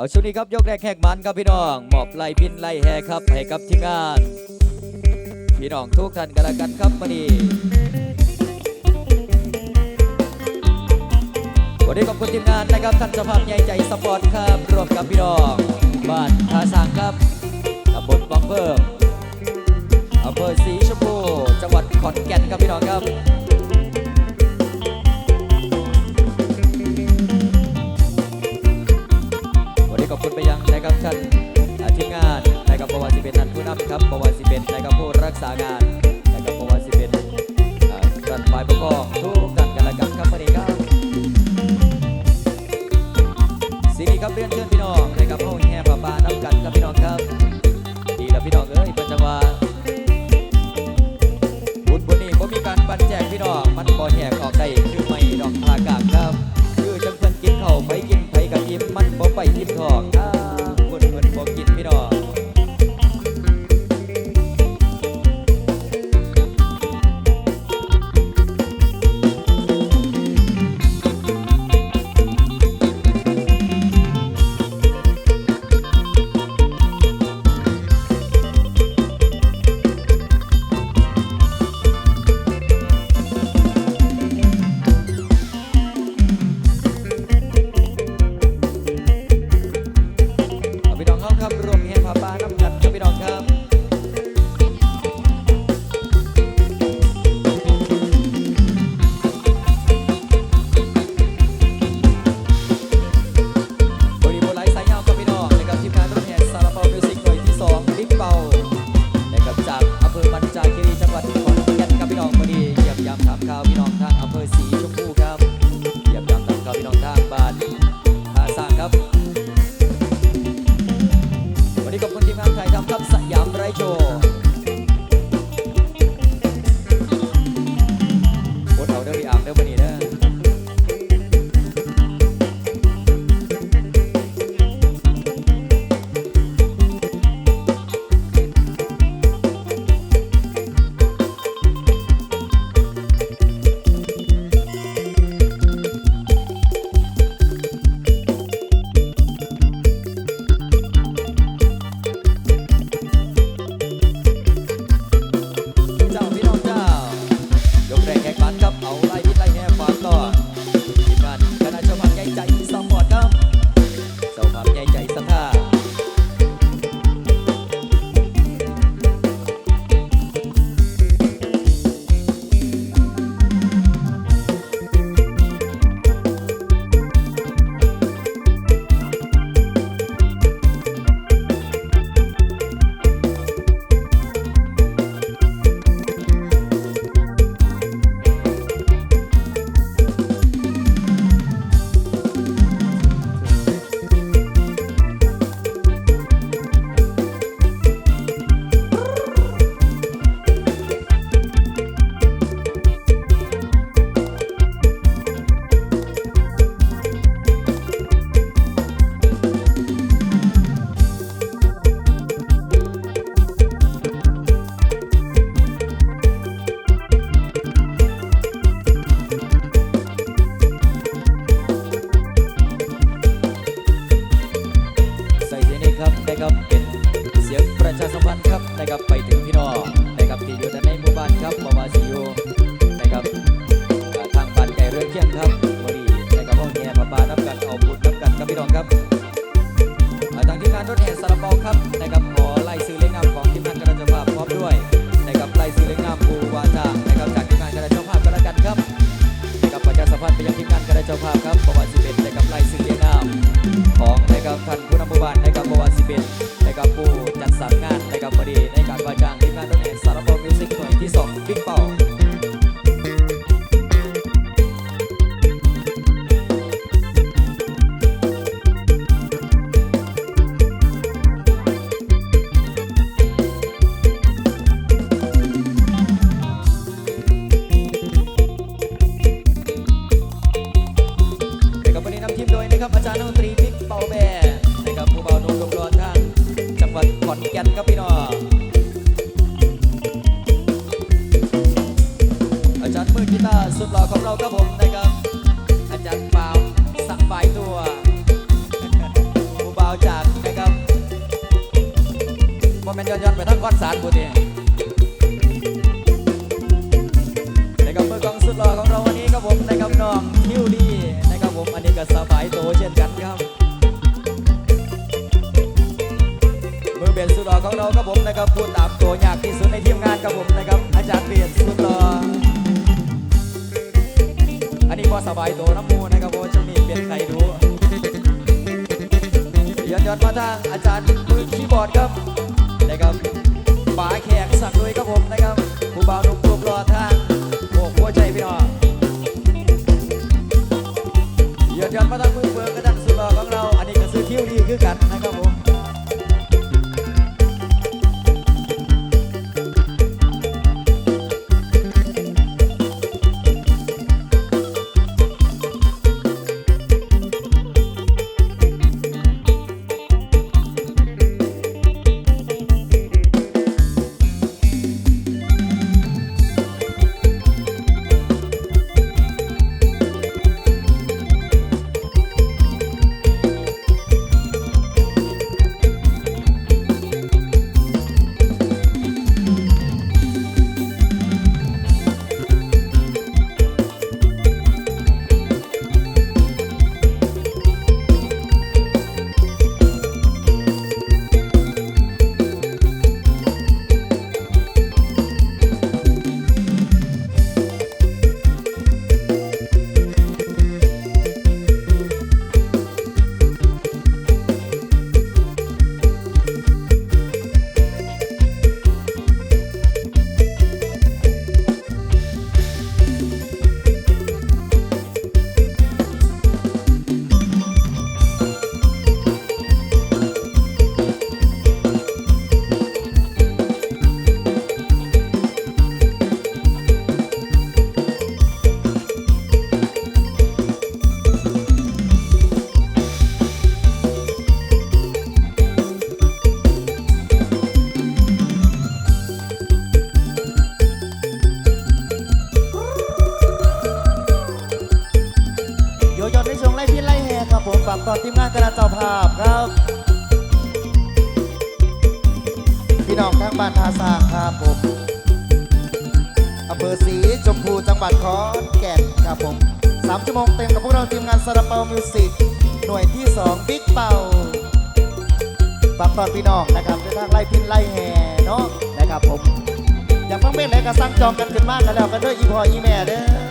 เอาช่วงนี้ครับยกแรกแขกมันครับพี่น้องหมอบไล่พินไล่แหครับให้กับทีมงาน พี่น้องทุกท่านกันละกันครับมาดีวันนี้ขอบคุณทีมงานนะครับท่านเจ้าภาพใหญ่ใจสปอร์ตครับรวมกับพี่น้องบ้านท่าสางครับตำบลบางเพิ่มอำเภอศรีชมพูจังหวัดขอนแก่นครับพี่น้องครับ คุณไปยังนะครับท่านอาทีมงานนะครับบวรสิเป็นท่านผู้นำครับบวรสิเป็นนะครับผู้รักษางานนะครับบวรสิเป็นอ่าท่านฝ่ายปกครองทุกท่านกันละกันครับวันนี้ครับสิ่งนี้ครับเรียนเชิญ เอาพี่น้องเข้าครับร สียงประชาสัมพันธ์ครับนะครับไปถึงพี่น้องนะครับที่อยู่ในหมู่บ้านครับบาวาซิโยนะครับทางบ้านไก่เรือเคียงครับวันนี้นะครับห้องแง่ปลาปาน้ำกันเอาบุญน้ำกันครับพี่น้องครับทางทีมงานรถแห่สารเปาครับนะครับขอไล่ซื้อเล่งนามของทีมงานกระจาภาพพร้อมด้วยนะครับไล่ซื้อเล่งนามปูวาจานะครับจากทีมงานกระจาภาพก็แล้วกันครับนะครับประชาสัมพันธ์ไปยังทีมงานกระจาภาพครับประวัติสิบเอ็ดนะครับไล่ซื้อเล่งนามของนะครับท่านผู้นำหมู่บ้านนะครับประวัติสิบเอ็ดนะครับผู้ ครับพอดีใน พูดตามตัวยากที่สุดในทีมงานกับผมนะครับ อาจารย์เปียกสุดหล่ออันนี้พอสบายตัวน้ำมูนะครับผมจะมีเป็นใครดูย้อนย้อนมาทางอาจารย์มือคีย์บอร์ดครับ เภอสีชมพูจังหวัดขอนแก่นครับผมสามชั่วโมงเต็มกับพวกเราทีมงานสระเปามิวสิกหน่วยที่สองบิ๊กเป่าฝากตอนพี่น้องนะครับในทางไล่พินไล่แห่เนาะนะครับผมอยากฟังเพลงไหนก็สั่งจองกันขึ้นมากกันแล้วกันด้วยอีพออีแม่เด้อ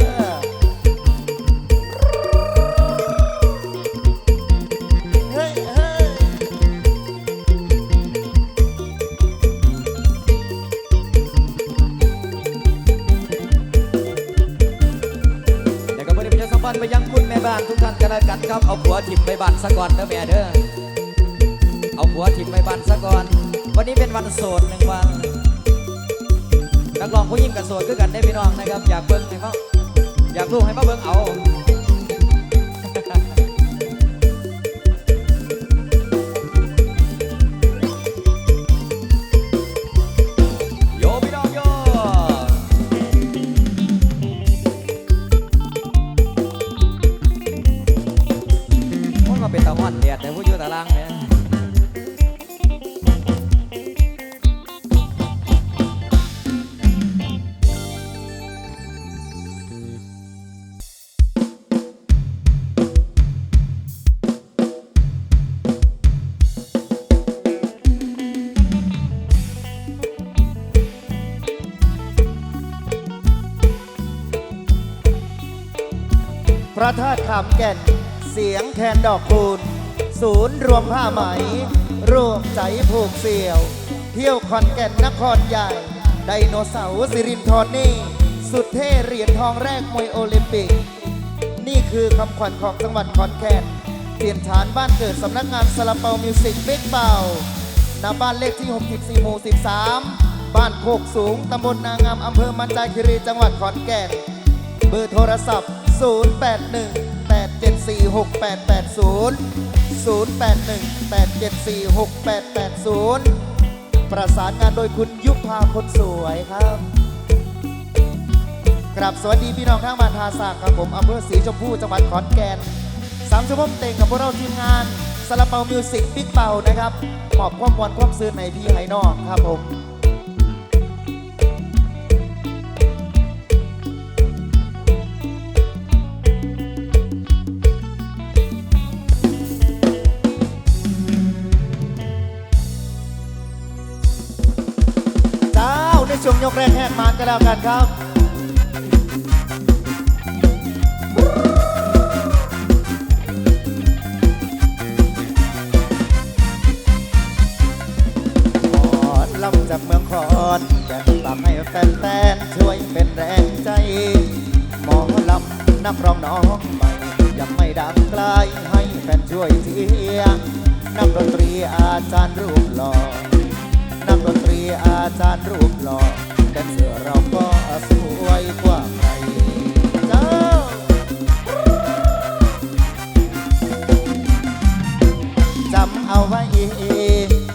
แล้วกันครับเอาผัวถิ่มไปบ้านซะก่อนเด้อแม่เด้อเอาผัวถิ่มไปบ้านซะก่อน วันนี้เป็นวันโสดหนึ่งวันนักร้องผู้หญิงกับโสดคือกันได้พี่น้องนะครับ อยากเบิ้งให้เขาอยากลูกให้มาเบิ้งเอา ระธาตุขามแก่น เสียงแคนดอกคูณ ศูนย์รวมผ้าไหม รวมใจผูกเสี่ยว เที่ยวขอนแก่นนครใหญ่ ไดโนเสาร์สิรินทรนี่ สุดเท่เหรียญทองแรกมวยโอลิมปิก นี่คือคำขวัญของจังหวัดขอนแก่นเปลี่ยนฐานบ้านเกิดสำนักงานสลับเปามิวสิกบิ๊กเป่าณบ้านเลขที่ 64 หมู่ 13 บ้านโคกสูง ตำบลนางาม อำเภอมันจาคิรี จังหวัดขอนแก่น เบอร์โทรศัพท์ 081 874 6880 081 874 6880 ประสานงานโดยคุณยุพาคนสวยครับกราบสวัสดีพี่น้องข้างบ้านทาสากครับผมอำเภอศรีชมพูจังหวัดขอนแก่นสามชั่วโมงเต็งกับพวกเราทีมงานซาลาเปามิวสิกบิ๊กเป่านะครับมอบความมวลความซื่อในพี่ไหนอกครับผม กแรกแหกมานกันแล้วกันครับขอนลำจากเมืองขอนแก่ฝากให้แฟนๆช่วยเป็นแรงใจหมอลำนักร้องน้องใหม่ยังไม่ดังไกลให้แฟนช่วยเชียร์นักดนตรีอาจารย์รูปหล่อนักดนตรีอาจารย์รูปหล่อ แดนเซอเราก็สวยกว่าใครเจ้าจำเอาไว้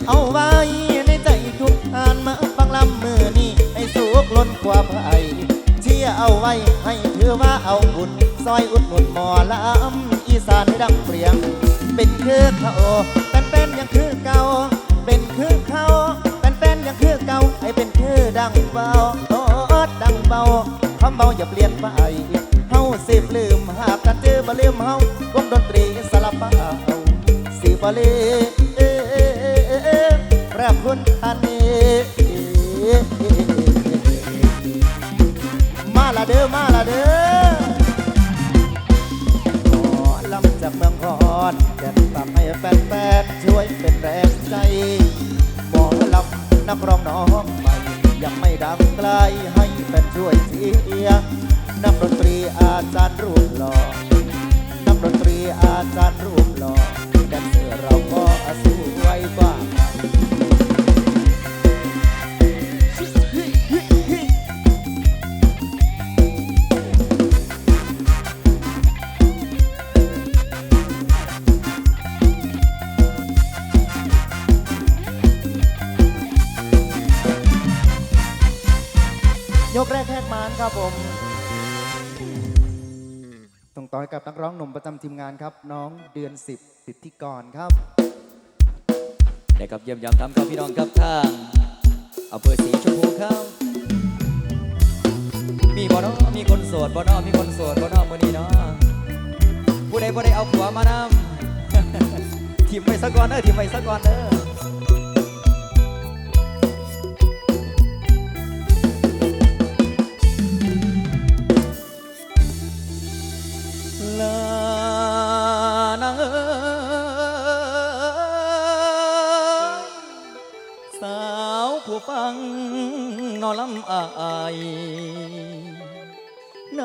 เอาไว้ในใจทุกทานมาฟังลำมือนี่ให้สุกล้นกว่าไผเชี่ยเอาไว้ให้ถือว่าเอาบุญซอยอุดหนุนหมอลำอีสานให้ดังเปรียง เป็นคือเขาเป็นเป็นยังคือเก่าเป็นคือเขา คือเก่าให้เป็นคือดังเบาโอดดังเบาคำเบาอย่าเปลี่ยนไปเฮาสิบลืมหากกันเจอบ่ลืมเฮาวงดนตรีสลับเปาสิบลีเอ่อพระคุณท่านมาละเด้อมาละเด้อขอลำจากเมืองคอนแก่นฝากให้แฟนๆช่วยเป็นแรงใจ นักร้องน้องใหม่ยังไม่ดังไกลให้แฟนช่วยเสียนักดนตรีอาจารย์รูปหล่อนักดนตรีอาจารย์รูปหล่อแดนเซอร์เราก็สวยกว่า ต้กับนักร้องหนุ่มประจำทีมงานครับ น้องเดือนสิบสิทธิกรครับนะครับเยี่ยมยามทำครับพี่น้องครับทางอำเภอศรีชมพูครับ มีบ่เนาะมีคนโสดบ่เนาะมีคนโสดบ่เนาะมื้อนี้เนาะผู้ใดบ่ได้เอาผัวมานำทิมไปซะก่อนเด้อทิมไปซะก่อนเด้อ ลานางเอ้ยสาวผู้ฟังนอนลำอายใน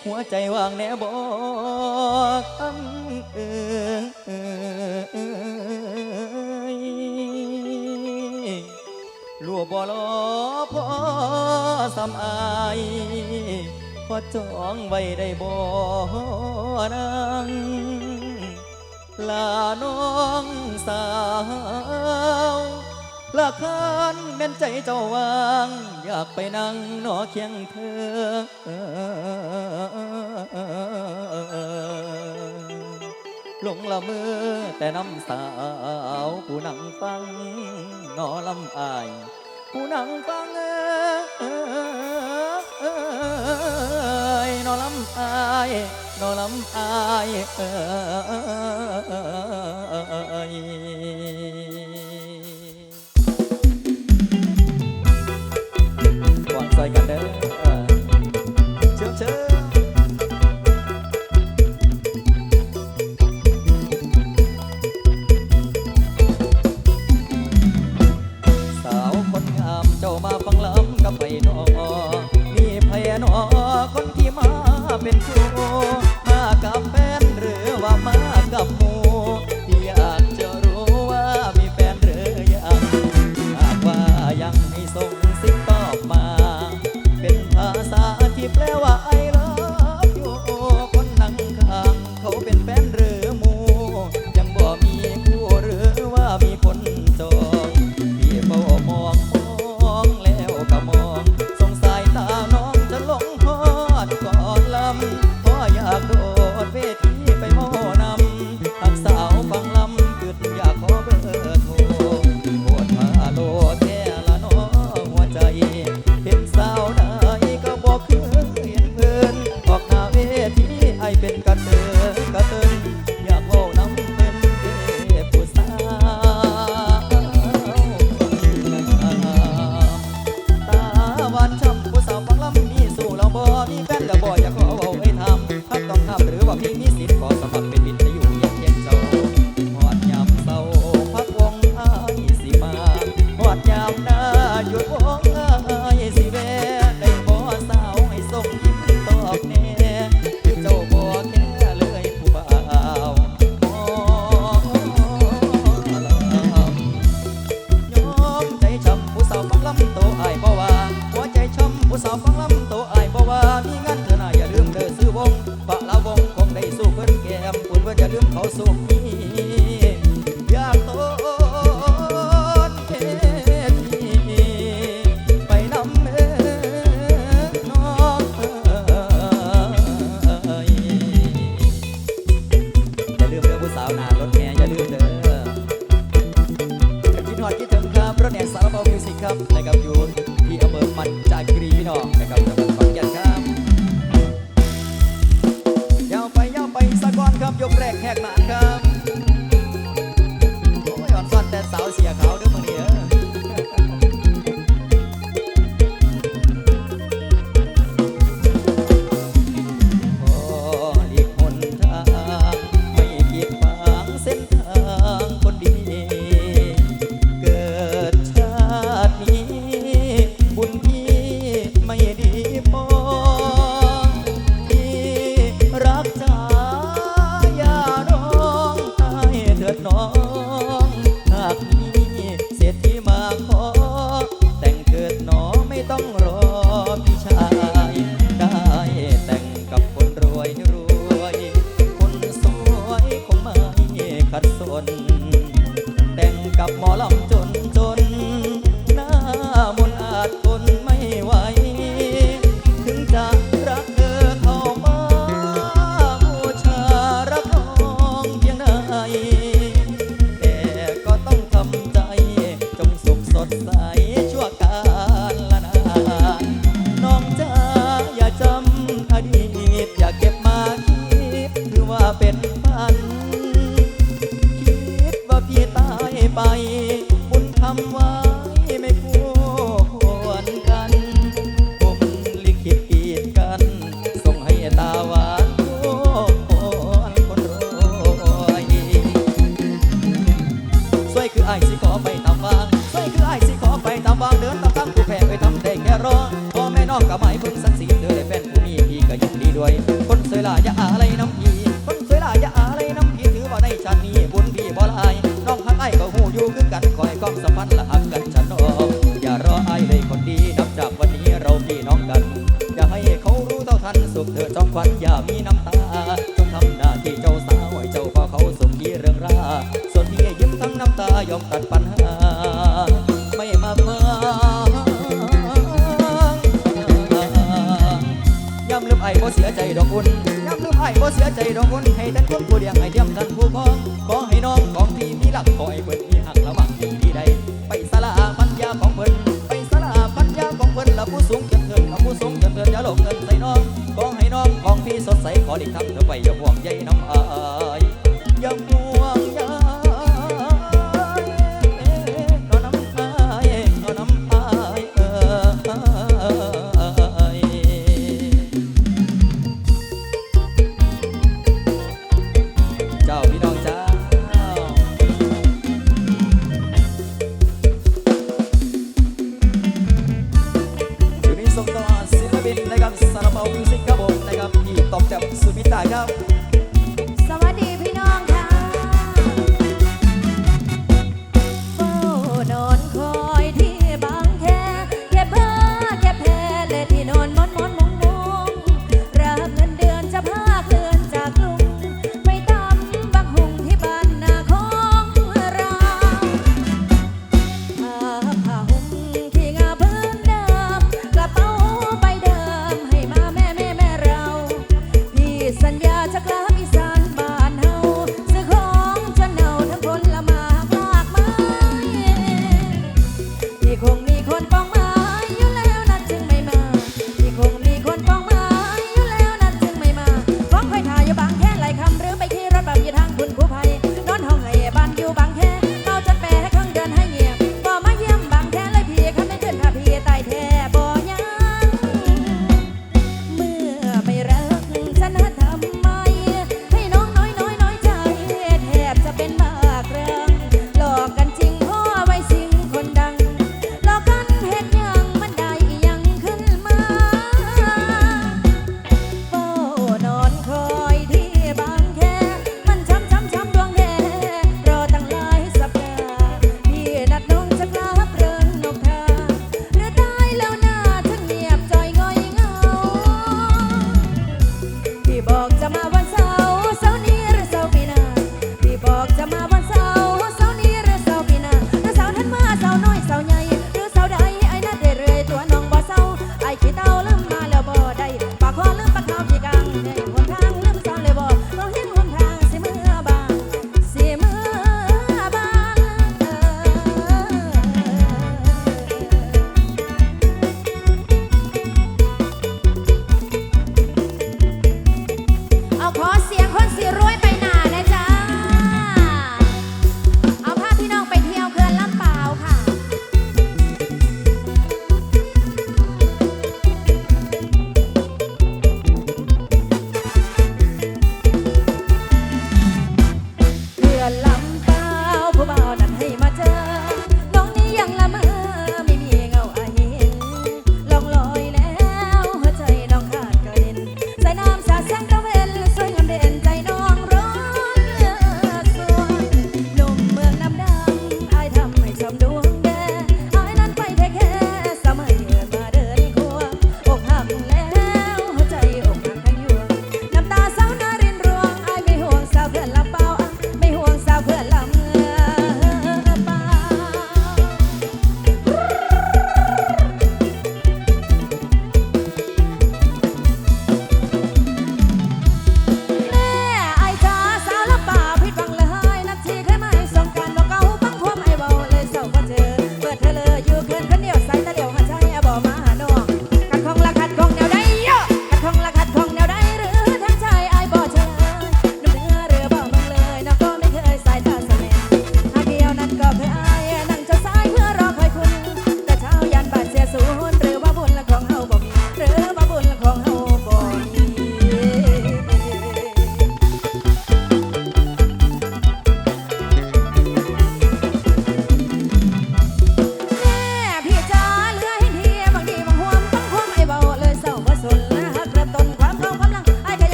หัวใจวางแนบอกคำเอ่ยลัวบ่ลอพอสำอาย อจองไว้ได้บ่นางลาน้องสาวลาคันเป็นใจเจ้าวาง อยากไปนั่งนอเคียงเธอหลงละเมือแต่น้ำสาวผู้นั่งฟังนอลำอาย ผู้นั่งฟัง เอยนอลำอายนอลำอายเอ้ย cantando ว่าอย่ลืมเขาสุขนี้